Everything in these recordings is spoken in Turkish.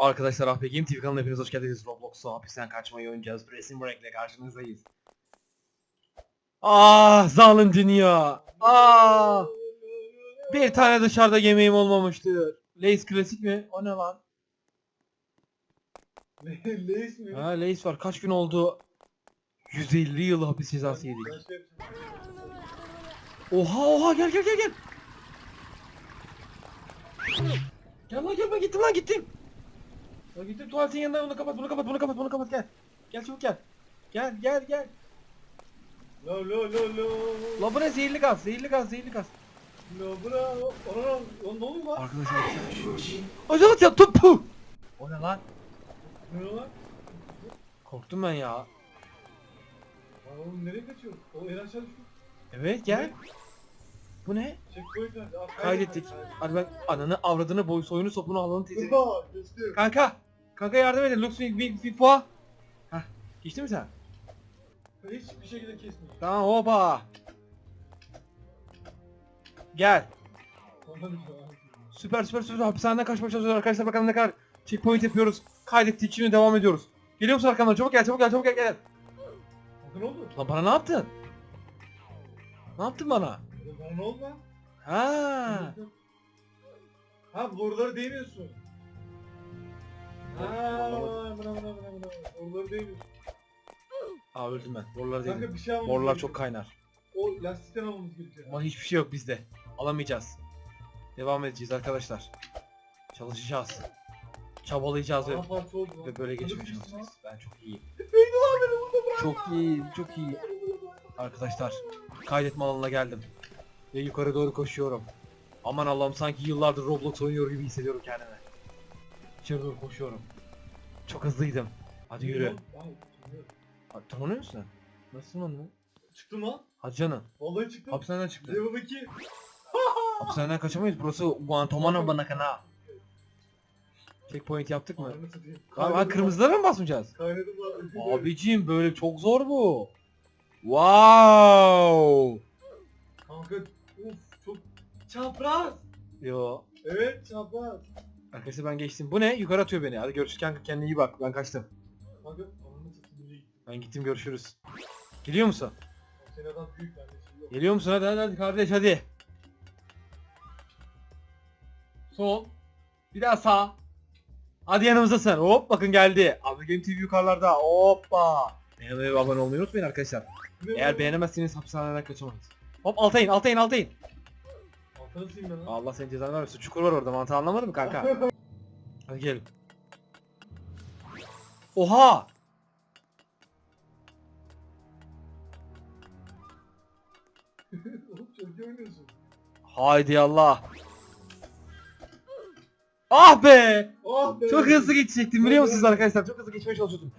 Arkadaşlar APG Game TV kanalına hepiniz hoş geldiniz. Roblox'ta hapisten kaçmayı oynayacağız. Resim Break ile karşınızdayız. Ah zalim dünya. Ah. Bir tane dışarıda yemeğim olmamıştır. Lays klasik mi? O ne lan? Leys mi? Ha Lays var. Kaç gün oldu? 150 yıl hapis cezası yedik. Şey. Oha oha gel gel gel gel. Gel lan gel ben gittim lan gittim. Ya gittim tuvaletin yanına bunu kapat bunu kapat bunu kapat bunu kapat gel. Gel çabuk gel. Gel gel gel. Lo lo lo lo. Lan bu ne zehirli gaz zehirli gaz zehirli gaz. Lo bra. Ona lan. Lan ne oluyor lan? Arkadaşlar Acaba yaptım pu. O ne lan? Ne lan? Korktum ben ya. Oğlum nereye kaçıyor? O en aşağı düştü. Evet gel. Bu ne? Kaydettik. Hadi ben ananı avradını boy soyunu sopunu alanı geçtim. Kanka. Kanka yardım edin. Bir bir bir puan. Hah. Geçti mi sen? Hiçbir şekilde kesmiyor. Tamam hopa. Gel. Süper süper süper hapishaneden kaçmaya çalışıyoruz arkadaşlar bakalım ne kadar checkpoint yapıyoruz. Kaydettik şimdi devam ediyoruz. Geliyor musun arkamdan? Çabuk gel çabuk gel çabuk gel gel. Ne oldu? Lan bana ne yaptın? Ne yaptın bana? Bana ne oldu lan? Ha. Ha boruları değmiyorsun. Ha, buna buna buna buna. Boruları değmiyorsun. Aa öldüm ben. Borular değil. Kanka bir şey almamız gerekiyor. çok kaynar. O lastikten almamız gerekiyor. Ama hiçbir şey yok bizde. Alamayacağız. Devam edeceğiz arkadaşlar. Çalışacağız. Çabalayacağız ve, Aha parça oldu lan. ve böyle Hadi geçmeye bir şey çalışacağız. Ben çok iyiyim. Beyni lan beni burada bırak. Çok iyiyim, çok iyi. Arkadaşlar, kaydetme alanına geldim. Ve yukarı doğru koşuyorum. Aman Allah'ım sanki yıllardır Roblox oynuyor gibi hissediyorum kendimi. İçeri doğru koşuyorum. Çok hızlıydım. Hadi yürü. Hadi tanınıyor musun sen? Nasılsın lan? Çıktım lan. Hadi canım. Vallahi çıktım. Hapishaneden çıktı. Level 2. Hapishaneden kaçamayız. Burası Guantanamo Banakana. Checkpoint yaptık mı? Ananı satayım. Abi ha, Kaynadım kırmızılara mı basmayacağız? lan. Kaynadım lan. Abicim böyle çok zor bu. Wow. Kanka uf çok çapraz. Yo. Evet çapraz. Arkadaşlar ben geçtim. Bu ne? Yukarı atıyor beni. Hadi görüşürüz kanka kendine iyi bak. Ben kaçtım. Kanka ananı satayım nereye gittin? Ben gittim görüşürüz. Geliyor musun? Senin adam büyük bende şey yok. Geliyor musun? Hadi hadi, hadi kardeş hadi. Sol. Bir daha sağ. Hadi yanımıza sen. Hop bakın geldi. Abi Game TV yukarılarda. Hoppa. Beğenmeyi ve abone olmayı unutmayın arkadaşlar. Eğer beğenemezseniz hapishaneden kaçamayız. Hop alta in alta in alta in. Ben lan. Allah senin cezanı vermesin. Çukur var orada mantığı anlamadın mı kanka? Hadi gel. Oha! Oğlum çok iyi oynuyorsun. Haydi Allah. Ah be! Oh be. Çok hızlı geçecektim biliyor musunuz arkadaşlar? Çok hızlı geçmeye çalışıyordum.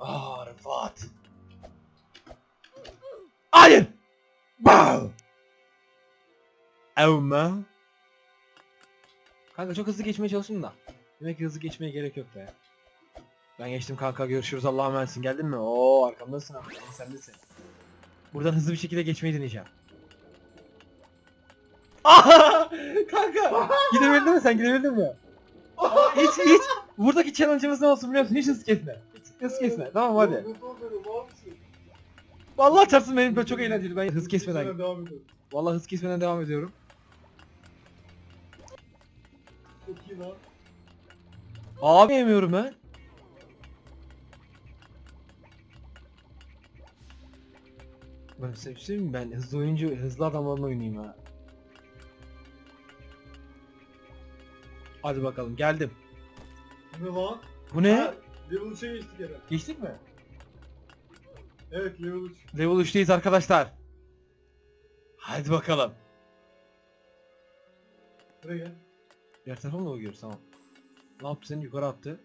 Ah Rıfat. Hayır! Wow! Evme. Kanka çok hızlı geçmeye çalıştım da. Demek ki hızlı geçmeye gerek yok be. Ben geçtim kanka görüşürüz Allah'a emanetsin geldin mi? Oo arkamdasın abi en sendesin. Buradan hızlı bir şekilde geçmeyi deneyeceğim. Ah! kanka gidebildin mi sen gidebildin mi? hiç hiç buradaki challenge'ımız ne olsun biliyor musun? Hiç hız kesme. Hiç hız kesme. Tamam hadi. Vallahi çarpsın benim böyle çok eğlenceli. Ben hız kesmeden. Vallahi hız kesmeden devam ediyorum. Çok iyi lan. Abi yemiyorum ben. Ben size bir şey mi? Ben hızlı oyuncu, hızlı adamlarla oynayayım ha. Hadi bakalım geldim. Ne lan? Bu ne? Ha, Level 3'e geçtik herhalde. Geçtik mi? Evet level 3. Level 3'teyiz arkadaşlar. Hadi bakalım. Buraya gel. Diğer tarafa mı bakıyoruz? Tamam. Ne yaptı seni? Yukarı attı.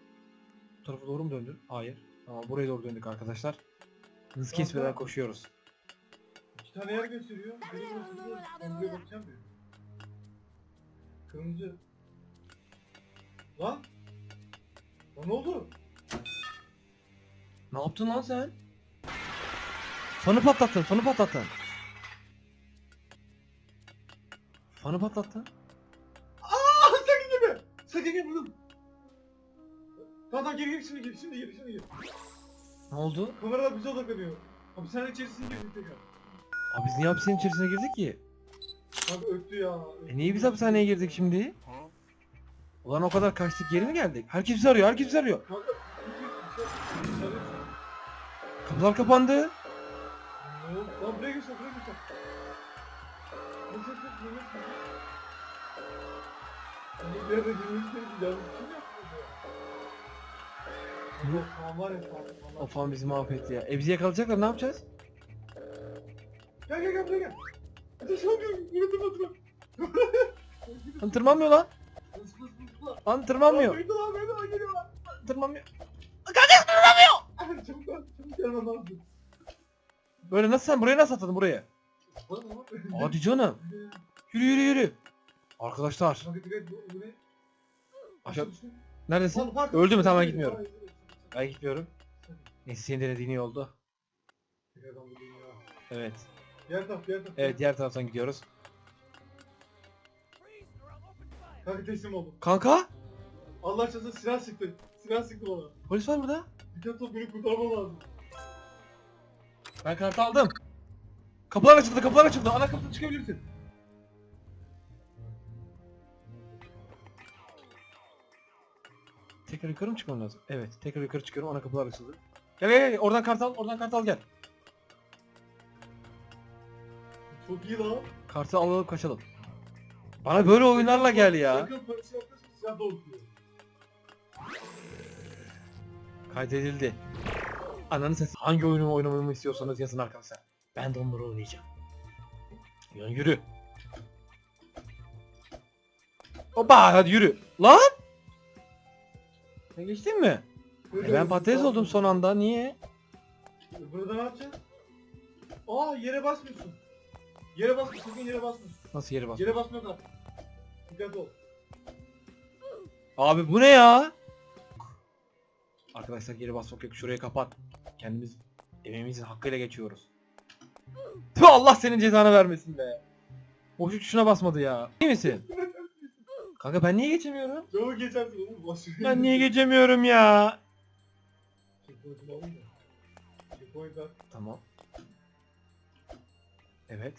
Bu tarafa doğru mu döndün? Hayır. Tamam buraya doğru döndük arkadaşlar. Hız kesmeden koşuyoruz. İki tane yer gösteriyor. Biri gösteriyor. Kırmızıya bakacağım bir. Kırmızı. Lan. Lan ne oldu? Ne yaptın lan sen? Fanı patlattın, fanı patlattın. Fanı patlattın. Sakın. Sakın gibi. Tamam tamam geri geri şimdi geri şimdi geri şimdi geri. Ne oldu? Kameralar bize odaklanıyor. Hapishane içerisine girdik tekrar. Abi biz niye hapishanenin içerisine girdik ki? Kanka öttü ya. E niye biz hapishaneye girdik şimdi? Ulan o kadar kaçtık geri mi geldik? Herkes bizi arıyor, herkes bizi arıyor. Kanka Kapılar kapandı. Ne oldu? Lan buraya geçsene buraya geçsene. Nasıl yapıyorsun? Ne yapıyorsun? Bir yerde girmek gerekiyor. Yanlış bir şey mi yaptın ya? Yok tamam var ya falan bizi mahvetti ya. E bizi yakalayacaklar ne yapacağız? Gel gel gel buraya gel. Ateş yapıyorum. Yürüdüm hatırla. Lan tırmanmıyor lan. Hız hız hız hız. Lan tırmanmıyor. Beyler lan beyler geliyorlar. Tırmanmıyor. Çabuk çabuk çabuk gelmem lazım. Böyle nasıl sen buraya nasıl atladın buraya? Bak. Hadi canım. Yürü yürü yürü. Arkadaşlar. Aşağı... Neredesin? Öldü mü? Tamam, ben gitmiyorum. Ben gitmiyorum. Neyse senin denediğin iyi oldu. Evet. Diğer taraf diğer taraf. Evet diğer taraftan gidiyoruz. Kanka teslim oldum. Kanka. Allah aşkına silah sıktı. Silah sıktı bana. Polis var burada. Dikkat ol beni kurtarman lazım. Ben kartı aldım. Kapılar açıldı kapılar açıldı. Ana kapıdan çıkabilirsin. Tekrar yukarı mı çıkmam lazım? Evet. Tekrar yukarı çıkıyorum. Ana kapılar açıldı. Gel gel gel. Oradan kart al. Oradan kart al gel. Çok iyi lan. Kartı alalım kaçalım. Bana böyle oyunlarla gel ya. Polisi. Kaydedildi. Ananı sesi. Hangi oyunu oynamamı istiyorsanız yazın arkadaşlar. Ben de onları oynayacağım. Yürü. Hoppa hadi yürü. Lan! Sen geçtin mi? E ben patates oldum son anda. Niye? Burada ne yapacaksın? Aa yere basmıyorsun. Yere basmıyorsun. Sakın yere basmıyorsun. Nasıl yere bas? Yere basma da. Dikkat ol. Abi bu ne ya? Arkadaşlar geri basmak yok. Şurayı kapat. Kendimiz evimizin hakkıyla geçiyoruz. Tüh Allah senin cezanı vermesin be. Boşluk tuşuna basmadı ya. İyi misin? Kanka ben niye geçemiyorum? Çabuk geçersin oğlum. Boş ver. Ben niye geçemiyorum ya? Checkpoint'imi alayım da. Checkpoint at. Tamam. Evet.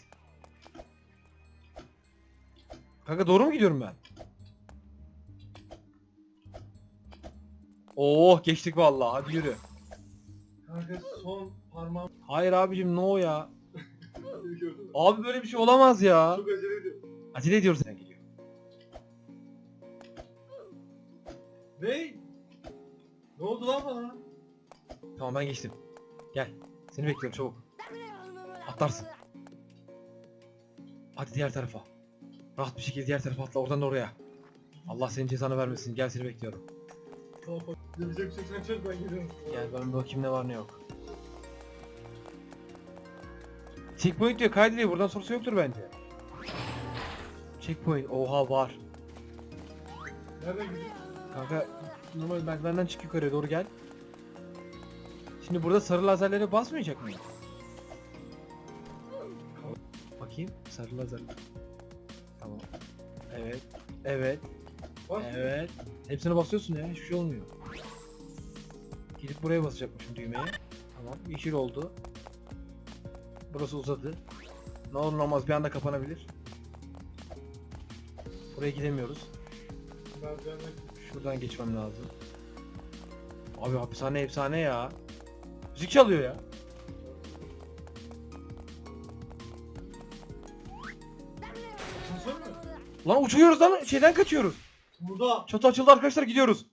Kanka doğru mu gidiyorum ben? Oh geçtik vallahi. Hadi yürü. Kanka son parmağım Hayır abicim no ya. gördün mü? Abi böyle bir şey olamaz ya. Çok acele ediyor. Acele ediyoruz Ben geçtim. Gel. Seni bekliyorum çabuk. Atlarsın. Hadi diğer tarafa. Rahat bir şekilde diğer tarafa atla oradan da oraya. Allah senin cezanı vermesin. Gel seni bekliyorum. Tamam. Yapacak bir şey ben. Gel ben bakayım ne var ne yok. Checkpoint diyor kaydediyor. Buradan sorusu yoktur bence. Checkpoint. Oha var. Nereden gidiyorsun? Kanka normal merdivenden çık yukarıya doğru gel. Şimdi burada sarı lazerlere basmayacak mıyım? Bakayım sarı lazer. Tamam. Evet. Evet. Bak. Evet. Hepsine basıyorsun ya. Hiçbir şey olmuyor. Gidip buraya basacakmışım düğmeye. Tamam. Yeşil oldu. Burası uzadı. Ne olur ne olmaz bir anda kapanabilir. Buraya gidemiyoruz. Şuradan geçmem lazım. Abi hapishane efsane ya. Müzik çalıyor ya. Asansör mü? Lan uçuyoruz lan şeyden kaçıyoruz. Burada. Çatı açıldı arkadaşlar gidiyoruz.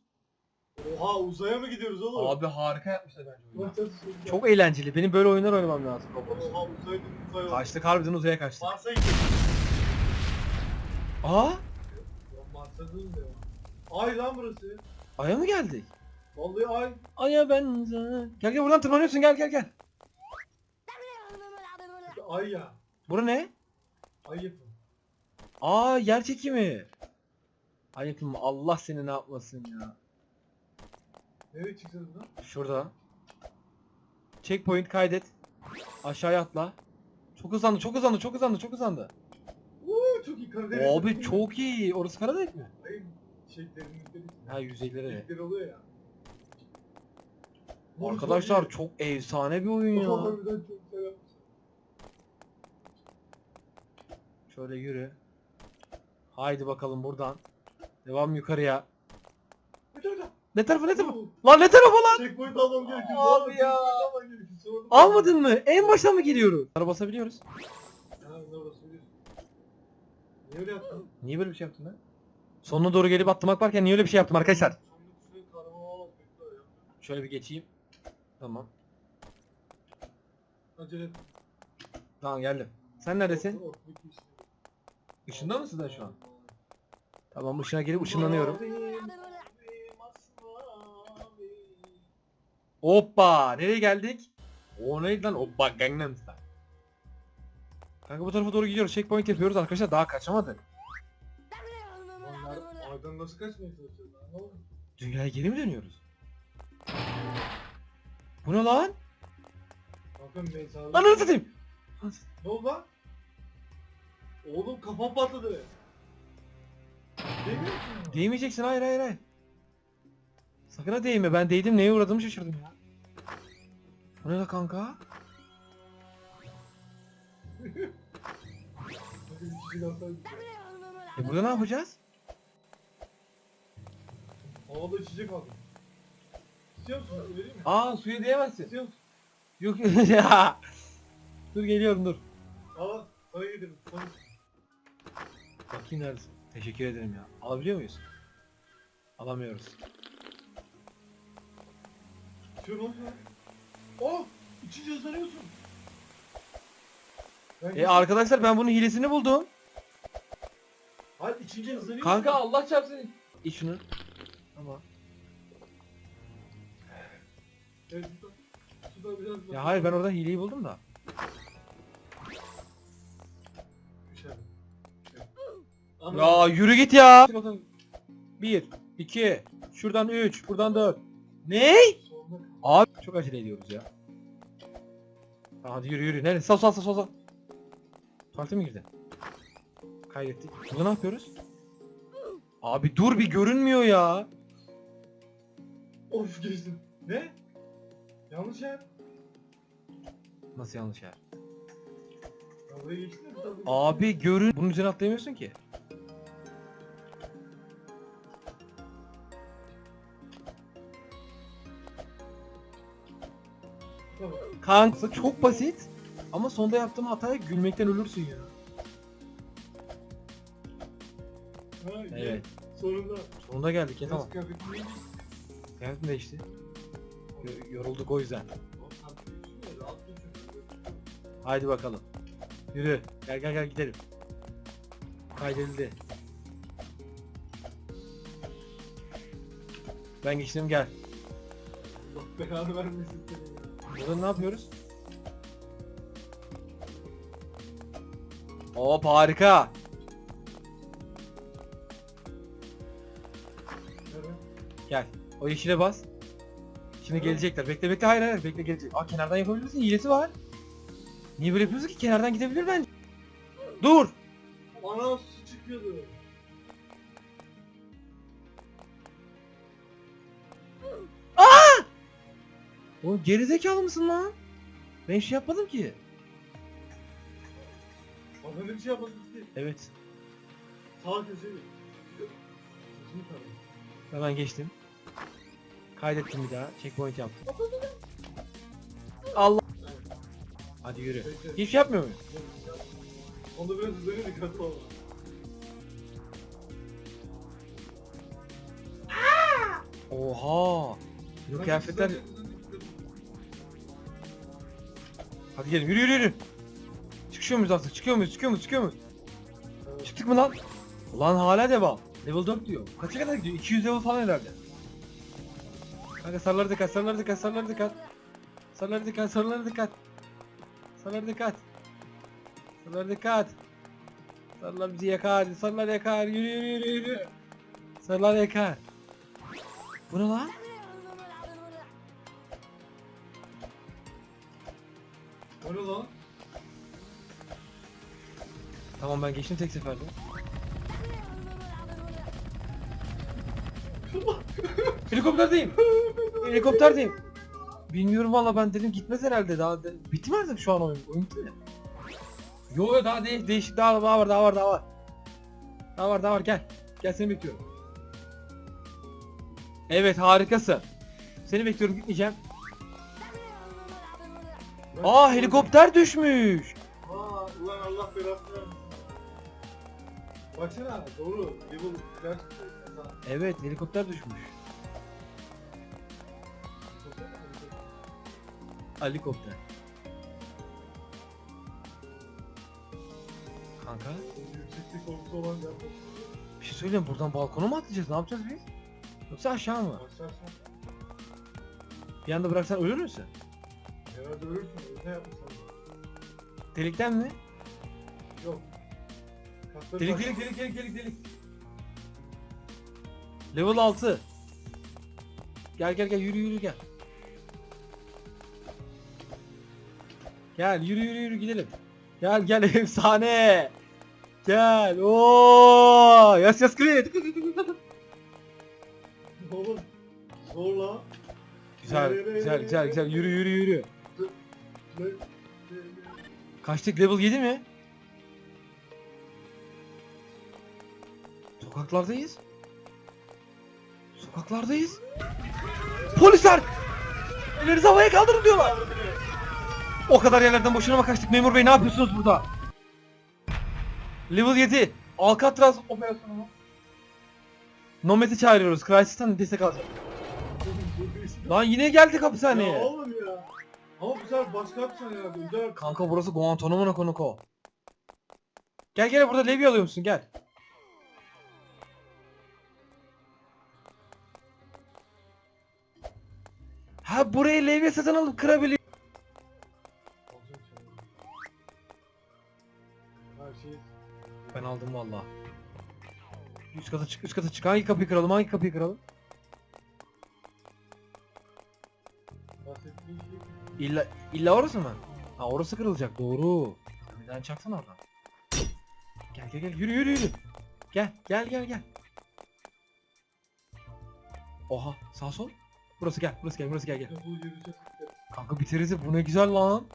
Oha uzaya mı gidiyoruz oğlum? Abi harika yapmışlar bence Ulan çok eğlenceli. Benim böyle oyunlar oynamam lazım. Oha uzaya dedim uzaya. Kaçtık harbiden uzaya kaçtık. Mars'a gidiyoruz. Aa! Lan Mars'a değil de ya. Ay lan burası. Aya mı geldik? Vallahi ay. Aya benzer. Gel gel buradan tırmanıyorsun gel gel gel. Ay ya. Bura ne? Ay yapın. Aa yer çekimi. Ay yapım Allah seni ne yapmasın ya. Nereye çıkacağız buradan? Şurada. Checkpoint kaydet. Aşağıya atla. Çok hızlandı, çok hızlandı, çok hızlandı, çok hızlandı. Uuu çok iyi Karadeniz. Abi çok iyi. Orası Karadeniz mi? Ayın şey derinlikleri. Ha yüzeyleri. Derinlikleri oluyor ya. Arkadaşlar çok efsane bir oyun ya. Şöyle yürü. Haydi bakalım buradan. Devam yukarıya. Ne tarafa ne tarafa? Lan ne tarafa lan? Checkpoint almam gerekiyor. Abi ya. Almadın mı? En baştan mı geliyoruz? Ara basabiliyoruz. Ya. Niye öyle yaptın? Niye böyle bir şey yaptın lan? Sonuna doğru gelip atlamak varken niye öyle bir şey yaptım arkadaşlar? Şöyle bir geçeyim. Tamam. Acele et. Tamam geldim. Sen neredesin? Bitti işte. Işında mısın sen şu an? Tamam ışına girip ışınlanıyorum. Hoppa! Nereye geldik? O neydi lan? Hoppa Gangnam Style. Kanka bu tarafa doğru gidiyoruz. Checkpoint yapıyoruz arkadaşlar. Daha kaçamadık. Onlar oradan nasıl kaçmaya çalışıyor lan? Ne oldu? Dünyaya geri mi dönüyoruz? Bu ne lan? Bakın ben sana... Lan nasıl satayım? Ne oldu lan? Oğlum kafam patladı. Değil mi? Değmeyeceksin hayır hayır hayır. Sakın ha değme ben değdim neye uğradığımı şaşırdım ya. Bu ne la kanka? E burada ne yapacağız? Havada içecek aldım. İstiyor musun? Vereyim mi? Aa suya değemezsin. İstiyor musun? Yok ya. Dur geliyorum dur. Al. Sana yedim. Sana Bakayım neredesin? Teşekkür ederim ya. Alabiliyor muyuz? Alamıyoruz. İstiyor musun? Oh! İçince ıslanıyorsun. Ben E arkadaşlar ben bunun hilesini buldum. Hayır içince ıslanıyorsun. Kanka Allah çarpsın. İç şunu. Tamam. Evet, suda- suda biraz Ya hayır ben orada hileyi buldum da. Ama Ya yürü git ya. Bir, iki, şuradan üç, buradan dört. Ne? sonunda Abi çok acele ediyoruz ya. Tamam, Hadi yürü yürü. Nereye? Sağ sağ sağ sağ. sağ. Tuvalete mi girdin? Kaydettik. Burada ne yapıyoruz? Abi dur bir görünmüyor ya. Of geçtim. Ne? Yanlış yer. Nasıl yanlış yer? Ya buraya geçtin de bir tane- Abi görün. Bunun üzerine atlayamıyorsun ki. Tamam. Kanka çok basit. Ama sonda yaptığım hataya gülmekten ölürsün ya. Ha. Evet. Sonunda. Sonunda geldik ya tamam. Biraz kıyafetini. Kıyafetim değişti. Yo- Yorulduk o yüzden. Haydi bakalım. Yürü. Gel gel gel gidelim. Kaydedildi. Ben geçtim gel. Allah belanı vermesin seni ya. Burada ne yapıyoruz? Hop harika. Gel. O yeşile bas. Şimdi gelecekler. Bekle bekle hayır hayır bekle gelecek. Aa kenardan yapabilirsin. Hilesi var. Niye böyle yapıyorsun ki? Kenardan gidebilir bence. Dur. Ana su çıkıyordu. Oğlum gerizekalı mısın lan? Ben şey yapmadım ki. Bana öyle bir şey yapmadın ki. Evet. Sağ tanıdım. Hemen geçtim. Kaydettim bir daha. Checkpoint yaptım. Allah. Hadi yürü. Hiçbir şey yapmıyor muyum? Onda biraz üzerine dikkatli ol. Oha. Bu kıyafetler... Hadi gelin yürü yürü yürü. Çıkıyor muyuz artık? Çıkıyor muyuz? Çıkıyor muyuz? Çıkıyor muyuz? Çıktık mı lan? Ulan hala devam. Level 4 diyor. Kaça kadar gidiyor? 200 level falan herhalde. Kanka sarılara dikkat, sarılara dikkat, sarılara dikkat. Sarılara dikkat, sarılara dikkat. Sarılara dikkat. Sarılara dikkat. Sarılar bizi yakar, sarılar yakar. Yürü yürü yürü yürü. Sarılar yakar. Bu ne lan? O ne lan? Tamam ben geçtim tek seferde. Helikopterdeyim. Helikopterdeyim. Bilmiyorum valla ben dedim gitmez herhalde daha de... bitti mi şu an oyun? Oyun bitti mi? Yo yo daha de değişik daha, daha var daha var daha var. Daha var daha var gel. Gel seni bekliyorum. Evet harikasın. Seni bekliyorum gitmeyeceğim. Aa helikopter düşmüş. Aa ulan Allah belasını vermesin. Baksana doğru. Evet helikopter düşmüş. Helikopter. Kanka Yükseklik korkusu olan yer. bir şey söyleyeyim buradan balkona mı atlayacağız ne yapacağız biz? Yoksa aşağı mı? Başlarsan Bir anda bıraksan ölür müsün? herhalde ölürsün. Ne yapmışsın? Delikten mi? Yok. Kasları Delik delik delik delik delik delik. Level 6. Gel gel gel yürü yürü gel. Gel yürü yürü yürü gidelim. Gel gel efsane. Gel. Oo! Yas yas kri. Oğlum. Zorla. Güzel güzel güzel güzel yürü yürü yürü. Kaçtık level 7 mi? Sokaklardayız. Sokaklardayız. Polisler! Ellerinizi havaya kaldırın diyorlar. O kadar yerlerden boşuna mı kaçtık memur bey ne yapıyorsunuz burada? Level 7. Alcatraz operasyonu mu? Nomad'i çağırıyoruz. Crisis'ten destek alacak. Lan yine geldik hapishaneye. Ya oğlum ya. Ama bu sefer başka yapacaksın herhalde. Güzel. Kanka burası Guantanamo Konoko. Gel gel burada Levi alıyor musun gel. Ha burayı Levi satın alıp kırabiliyor. Üst kata çık, üst kata çık. Hangi kapıyı kıralım? Hangi kapıyı kıralım? İlla illa orası mı? Ha orası kırılacak. Doğru. Bir tane çaksana oradan. Gel gel gel yürü yürü yürü. Gel gel gel gel. Oha sağ sol. Burası gel burası gel burası gel gel. Kanka biteriz bu ne güzel lan.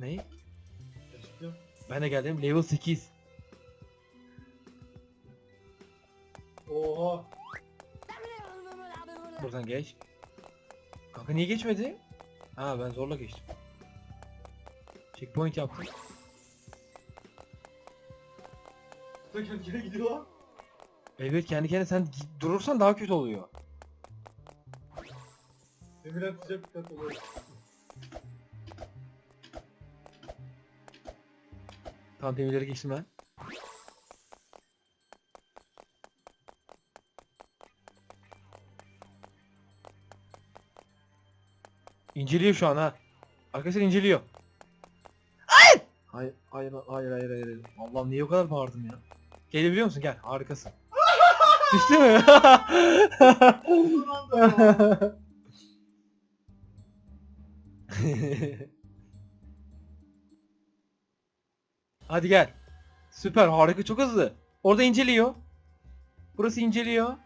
Ne? Yaşayacağım. Ben de geldim level 8. Buradan geç. Kanka niye geçmedi? Ha ben zorla geçtim. Checkpoint yaptım. Sen kendine gidiyor lan. Evet kendi kendine sen durursan daha kötü oluyor. Demirden sıcak bir tat oluyor. Tamam demirleri geçtim ben. İnceliyor şu an ha. Arkadaşlar inceliyor. Hayır! Hayır, hayır, hayır, hayır, hayır. Allah'ım niye o kadar bağırdım ya? Gelebiliyor musun? Gel, harikasın. Düştü mü? Hadi gel. Süper, harika, çok hızlı. Orada inceliyor. Burası inceliyor.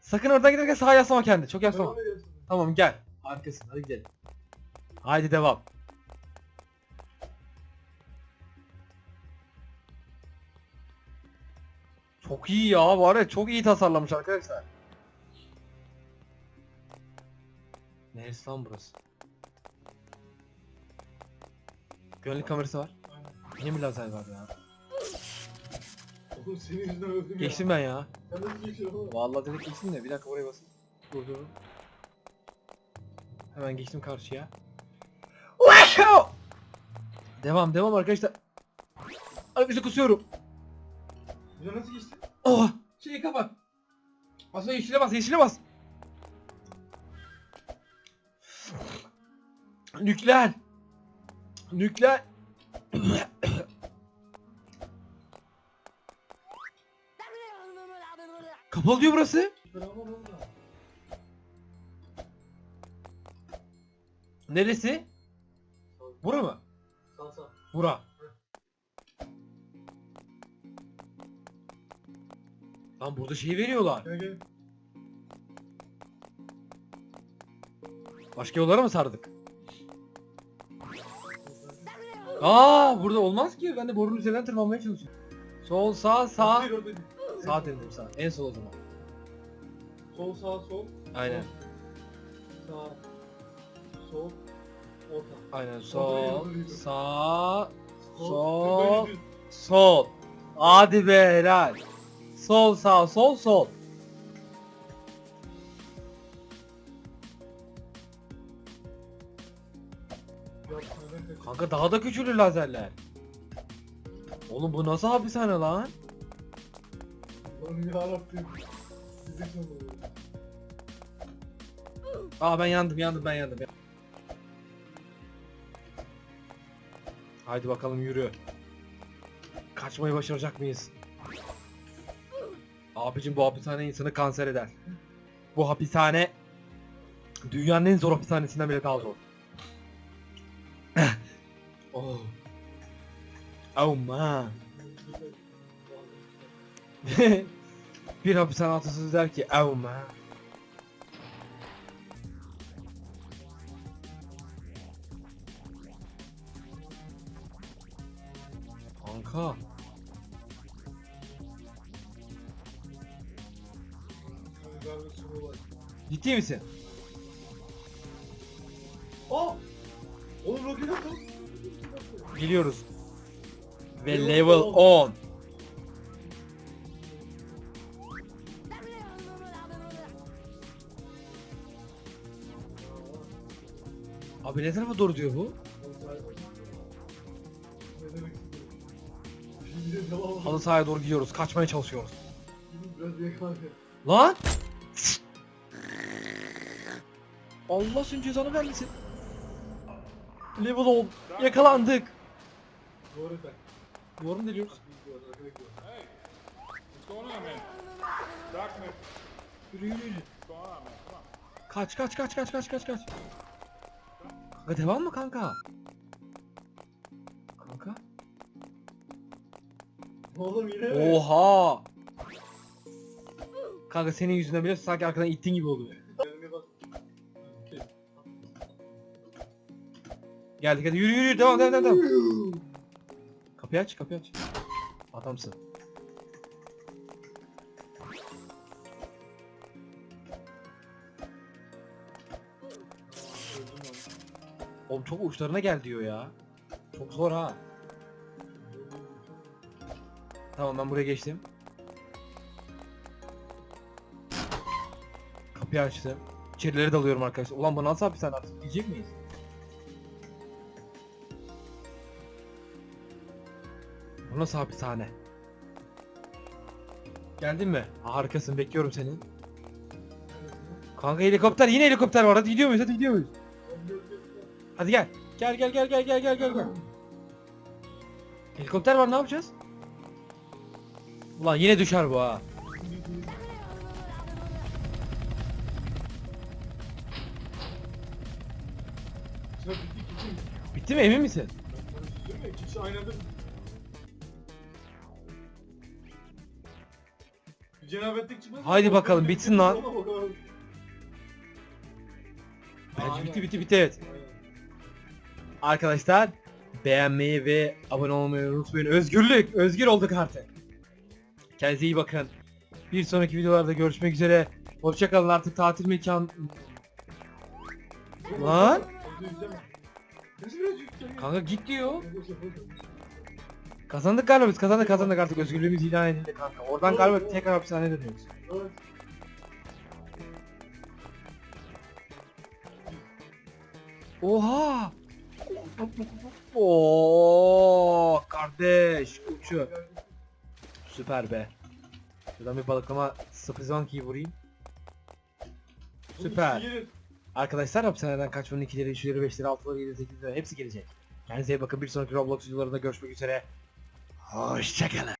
Sakın oradan giderken sağa yaslama kendi. Çok yaslama. Tamam gel. Harikasın. Hadi gidelim. Haydi devam. Çok iyi ya var ya çok iyi tasarlamış arkadaşlar. Neresi lan burası? Gönlük kamerası var. Yine mi lazer var ya? Oğlum senin yüzünden öldüm ya. Geçtim ben ya. Sen nasıl geçiyorsun oğlum? Vallahi dedik geçtim de bir dakika oraya basın. Dur dur. Hemen geçtim karşıya. Devam devam arkadaşlar. Arkadaşlar kusuyorum. Ya nasıl geçtin? Oh! Şeyi kapat. Bas yeşile bas yeşile bas. Nükleer. Nükleer. Kapalı diyor burası. Neresi? Bura mı? Sağ sağ. Bura. Lan burada şey veriyorlar. Gel gel. Başka yollara mı sardık? Aa burada olmaz ki. Ben de borunun üzerinden tırmanmaya çalışıyorum. Sol sağ sağ. Hayır, orada değil. Sağ dedim sağ. En sol o zaman. Sol sağ sol. Aynen. Sağ. Sol. Orta. Aynen sol sağ Sol. Sol. Hadi be helal. Sol sağ sol sol. Kanka daha da küçülür lazerler. Oğlum bu nasıl hapishane lan? Allah'ım yarabbim. Aa ben yandım yandım ben yandım. Haydi bakalım yürü. Kaçmayı başaracak mıyız? Abicim bu hapishane insanı kanser eder. Bu hapishane dünyanın en zor hapishanesinden bile daha zor. oh. Oh man. Bir hapishane atasözü der ki Oh man. Var. Ciddi misin? Aa! Oğlum roket atın. Biliyoruz. Ve Level level 10. Abi ne tarafa doğru diyor bu? Halı sahaya doğru gidiyoruz. Kaçmaya çalışıyoruz. Biraz. Lan! Allah senin cezanı vermesin. Level 10. Yakalandık. Doğru efendim. Doğru mu diliyoruz? Hey, what's going on, man? Document. Yürü yürü yürü. Kaç kaç kaç kaç kaç kaç kaç. Kanka devam mı? Kanka? Oğlum yine mi? Oha! Kanka senin yüzünden bile sanki arkadan ittiğin gibi oluyor. Gelmeye bak. Geldik hadi yürü yürü devam devam devam. devam. Kapıyı aç kapıyı aç. Adamsın. Oğlum çok uçlarına gel diyor ya. Çok zor ha. Tamam ben buraya geçtim. Kapıyı açtım. İçerileri dalıyorum arkadaşlar. Ulan bu nasıl hapishane artık yiyecek miyiz? Bu nasıl hapishane? Geldin mi? Harikasın bekliyorum seni. Kanka helikopter yine helikopter var hadi gidiyor muyuz hadi gidiyor muyuz? Hadi gel. Gel gel gel gel gel gel gel gel. Helikopter var ne yapacağız? Ulan yine düşer bu ha. Bitti mi? Emin misin? Haydi bakalım, bitsin lan. Bence bitti bitti bitti evet. Arkadaşlar beğenmeyi ve abone olmayı unutmayın. Özgürlük, özgür olduk artık. Kendinize iyi bakın. Bir sonraki videolarda görüşmek üzere. Hoşçakalın artık tatil mekan. Lan? Kanka git diyor. Kazandık galiba biz kazandık kazandık artık özgürlüğümüz ilan edildi kanka. Oradan galiba tekrar hapishaneye dönüyoruz. Oha! Oo kardeş uçuyor. Süper be. Şuradan bir balıklama Spizonki'yi vurayım. Süper. Arkadaşlar hapishaneden kaçmanın 2'leri, 3'leri, 5'leri, 6'ları, 7'leri, 8'leri hepsi gelecek. Kendinize iyi bakın bir sonraki Roblox videolarında görüşmek üzere. Hoşçakalın.